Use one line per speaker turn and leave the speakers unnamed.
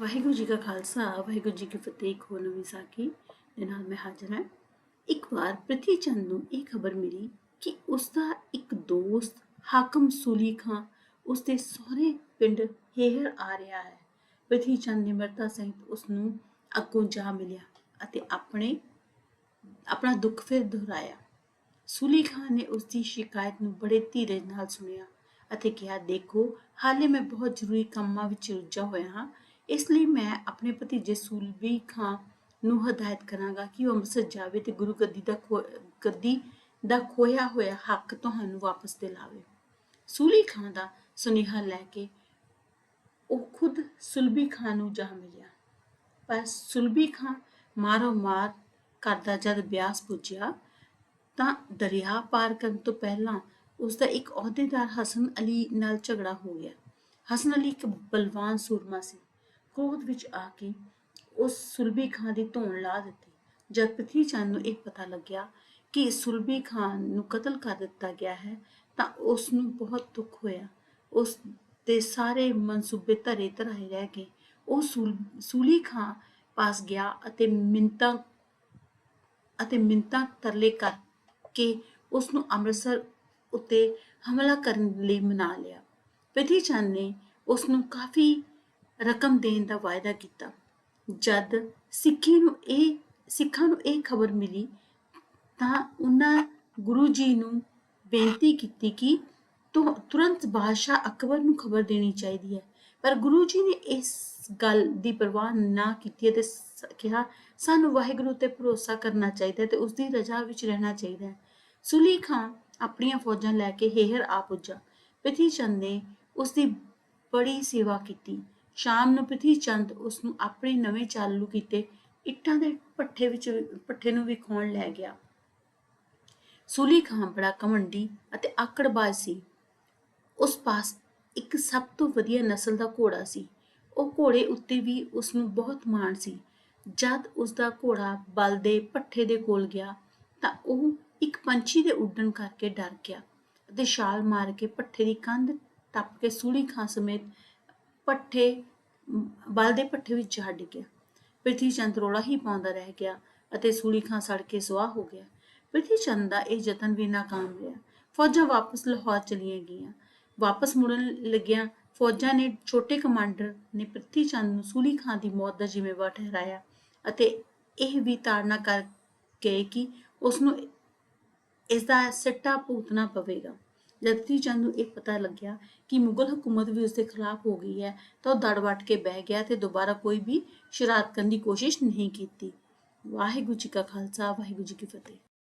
ਵਾਹਿਗੁਰੂ ਜੀ ਕਾ ਖਾਲਸਾ, ਵਾਹਿਗੁਰੂ ਜੀ ਕੀ ਫਤਿਹ ਇੱਕ ਹੋਰ ਦੇ ਨਾਲ ਮੈਂ ਹਾਜ਼ਰ ਹਾਂ। ਇੱਕ ਵਾਰ ਪ੍ਰਿਥੀ ਚੰਦ ਨੂੰ ਇਹ ਖਬਰ ਮਿਲੀ ਕਿ ਉਸ ਦਾ ਇੱਕ ਦੋਸਤ ਹਾਕਮ ਸੂਲੀ ਖਾਂ ਉਸ ਦੇ ਸਹੁਰੇ ਪਿੰਡ ਹੇਹਰ ਆ ਰਿਹਾ ਹੈ। ਪ੍ਰਿਥੀ ਚੰਦ ਨਿਮਰਤਾ ਸਹਿਤ ਉਸ ਨੂੰ ਅੱਗੋਂ ਜਾ ਮਿਲਿਆ ਅਤੇ ਆਪਣੇ, ਆਪਣਾ ਦੁੱਖ ਫਿਰ ਦੁਹਰਾਇਆ। ਸੂਲੀ ਖਾਂ ਨੇ ਉਸ ਦੀ ਸ਼ਿਕਾਇਤ ਨੂੰ ਬੜੇ ਧੀਰਜ ਨਾਲ ਸੁਣਿਆ ਅਤੇ ਕਿਹਾ, ਦੇਖੋ, ਹਾਲੇ ਮੈਂ ਬਹੁਤ ਜ਼ਰੂਰੀ ਕੰਮਾਂ ਵਿੱਚ ਰੁੱਝਾ ਹੋਇਆ ਹਾਂ ਇਸ ਲਈ ਮੈਂ ਆਪਣੇ ਭਤੀਜੇ ਸੂਲਬੀ ਖਾਂ ਨੂੰ ਹਦਾਇਤ ਕਰਾਂਗਾ ਕਿ ਉਹ ਅੰਮ੍ਰਿਤਸਰ ਜਾਵੇ ਤੇ ਗੁਰੂ ਗੱਦੀ ਦਾ ਖੋ- ਗੱਦੀ ਦਾ ਖੋਇਆ ਹੋਇਆ ਹੱਕ ਤੁਹਾਨੂੰ ਵਾਪਸ ਦਿਲਾਵੇ। ਸੂਲੀ ਖਾਂ ਦਾ ਸੁਨੇਹਾ ਲੈ ਕੇ ਉਹ ਖੁਦ ਸੁਲਬੀ ਖਾਂ ਨੂੰ ਜਾ ਮਿਲਿਆ। ਪਰ ਸੁਲਬੀ ਖਾਂ ਮਾਰੋ ਮਾਰ ਕਰਦਾ ਜਦ ਬਿਆਸ ਪੁੱਜਿਆ ਤਾਂ ਦਰਿਆ ਪਾਰ ਕਰਨ ਤੋਂ ਪਹਿਲਾਂ ਉਸ ਦਾ ਇੱਕ ਅਹੁਦੇਦਾਰ ਹਸਨ ਅਲੀ ਨਾਲ ਝਗੜਾ ਹੋ ਗਿਆ। ਹਸਨ ਅਲੀ ਇੱਕ ਬਲਵਾਨ ਸੂਰਮਾ ਸੀ। ਕ੍ਰੋਧ ਵਿੱਚ ਆ ਕੇ ਉਸ ਸੁਲਬੀ ਖਾਨ ਦੀ ਧੌਣ ਲਾ ਦਿੱਤੀ। ਜਦ ਪ੍ਰਿਥੀ ਚੰਦ ਨੂੰ ਇਹ ਪਤਾ ਲੱਗਿਆ ਕਿ ਸੁਲਬੀ ਖਾਨ ਨੂੰ ਕਤਲ ਕਰ ਦਿੱਤਾ ਗਿਆ ਹੈ, ਤਾਂ ਉਸ ਨੂੰ ਬਹੁਤ ਦੁੱਖ ਹੋਇਆ। ਉਸ ਦੇ ਸਾਰੇ ਮਨਸੂਬੇ ਧਰੇ ਧਰਾਏ ਰਹਿ ਗਏ। ਉਹ ਸੂਲੀ ਖਾਨ ਪਾਸ ਗਿਆ ਅਤੇ ਮਿੰਤਾ ਅਤੇ ਮਿੰਤਾ ਤਰਲੇ ਕਰਕੇ ਉਸ ਨੂੰ ਅੰਮ੍ਰਿਤਸਰ ਉੱਤੇ ਹਮਲਾ ਕਰਨ ਲਈ ਮਨਾ ਲਿਆ। ਪ੍ਰਿਥੀ ਚੰਦ ਨੇ ਉਸ ਨੂੰ ਕਾਫੀ ਰਕਮ ਦੇਣ ਦਾ ਵਾਅਦਾ ਕੀਤਾ। ਜਦ ਸਿੱਖੀ ਨੂੰ ਇਹ, ਸਿੱਖਾਂ ਨੂੰ ਇਹ ਖਬਰ ਮਿਲੀ, ਤਾਂ ਉਹਨਾਂ ਗੁਰੂ ਜੀ ਨੂੰ ਬੇਨਤੀ ਕੀਤੀ ਕਿ ਤੁ- ਤੁਰੰਤ ਬਾਦਸ਼ਾਹ ਅਕਬਰ ਨੂੰ ਖਬਰ ਦੇਣੀ ਚਾਹੀਦੀ ਹੈ। ਪਰ ਗੁਰੂ ਜੀ ਨੇ ਇਸ ਗੱਲ ਦੀ ਪਰਵਾਹ ਨਾ ਕੀਤੀ ਤੇ ਕਿਹਾ, ਸਾਨੂੰ ਵਾਹਿਗੁਰੂ ਤੇ ਭਰੋਸਾ ਕਰਨਾ ਚਾਹੀਦਾ ਤੇ ਉਸ ਦੀ ਰਜ਼ਾ ਵਿੱਚ ਰਹਿਣਾ ਚਾਹੀਦਾ ਹੈ। ਸੁਲੀ ਖਾਨ ਆਪਣੀਆਂ ਫੌਜਾਂ ਲੈ ਕੇ ਹੇਹਰ ਆ ਪੁੱਜਾ। ਪ੍ਰਿਥੀ ਚੰਦ ਨੇ ਉਸ ਦੀ ਬੜੀ ਸੇਵਾ ਕੀਤੀ। ਸ਼ਾਮ ਨੂੰ ਪ੍ਰਿਥੀ ਚੰਦ ਉਸ ਨੂੰ ਆਪਣੇ ਨਵੇਂ ਚਾਲੂ ਕੀਤੇ ਇੱਟਾਂ ਦੇ ਪੱਠੇ ਵਿੱਚ ਪੱਠੇ ਨੂੰ ਵਿਖਾਉਣ ਲੈ ਗਿਆ। ਸੂਲੀ ਖਾਨ ਬੜਾ ਕਮੰਡੀ ਅਤੇ ਆਕੜਬਾਜ਼ ਸੀ। ਉਸ ਪਾਸ ਇੱਕ ਸਭ ਤੋਂ ਵਧੀਆ ਨਸਲ ਦਾ ਘੋੜਾ ਸੀ। ਉਹ ਘੋੜੇ ਉੱਤੇ ਵੀ ਉਸ ਨੂੰ ਬਹੁਤ ਮਾਣ ਸੀ। ਜਦ ਉਸ ਦਾ ਘੋੜਾ ਬਲ ਦੇ ਪੱਠੇ ਦੇ ਕੋਲ ਗਿਆ ਤਾਂ ਉਹ ਇੱਕ ਪੰਛੀ ਦੇ ਉੱਡਣ ਕਰਕੇ ਡਰ ਗਿਆ ਅਤੇ ਛਾਲ ਮਾਰ ਕੇ ਪੱਠੇ ਦੀ ਕੰਧ ਟੱਪ ਕੇ ਸੂਲੀ ਖਾਂ ਸਮੇਤ ਪੱਠੇ, ਬਲ ਦੇ ਪੱਠੇ ਵਿੱਚ ਹੱਡ ਗਿਆ ਪ੍ਰਿਥੀ ਚੰਦ ਰੋਲਾ ਹੀ ਪਾਉਂਦਾ ਰਹਿ ਗਿਆ ਅਤੇ ਸੂਲੀ ਖਾਂ ਸੜ ਕੇ ਸੁਆਹ ਹੋ ਗਿਆ। ਪ੍ਰਿਥੀ ਚੰਦ ਦਾ ਇਹ ਯਤਨ ਵੀ ਨਾਕਾਮ ਰਿਹਾ। ਫੌਜਾਂ ਵਾਪਸ ਲਾਹੌਰ ਚਲੀਆਂ ਗਈਆਂ। ਵਾਪਸ ਮੁੜਨ ਲੱਗਿਆਂ ਫੌਜਾਂ ਨੇ ਛੋਟੇ ਕਮਾਂਡਰ ਨੇ ਪ੍ਰਿਥੀ ਚੰਦ ਨੂੰ ਸੂਲੀ ਖਾਂ ਦੀ ਮੌਤ ਦਾ ਜ਼ਿੰਮੇਵਾਰ ਠਹਿਰਾਇਆ ਅਤੇ ਇਹ ਵੀ ਤਾੜਨਾ ਕਰ ਗਏ ਕਿ ਉਸ ਨੂੰ ਇਸ ਦਾ ਸਿੱਟਾ ਭੁਗਤਣਾ ਪਵੇਗਾ। ਜਦ ਪ੍ਰਿਥੀ ਚੰਦ ਨੂੰ ਇਹ ਪਤਾ ਲੱਗਿਆ ਕਿ ਮੁਗਲ ਹਕੂਮਤ ਵੀ ਉਸ ਦੇ ਖਿਲਾਫ ਹੋ ਗਈ ਹੈ, ਤਾਂ ਉਹ ਦੜ ਵੱਟ ਕੇ ਬਹਿ ਗਿਆ ਤੇ ਦੁਬਾਰਾ ਕੋਈ ਵੀ ਸ਼ਰਾਰਤ ਕਰਨ ਦੀ ਕੋਸ਼ਿਸ਼ ਨਹੀਂ ਕੀਤੀ। ਵਾਹਿਗੁਰੂ ਜੀ ਕਾ ਖਾਲਸਾ, ਵਾਹਿਗੁਰੂ ਜੀ ਕੀ ਫਤਿਹ।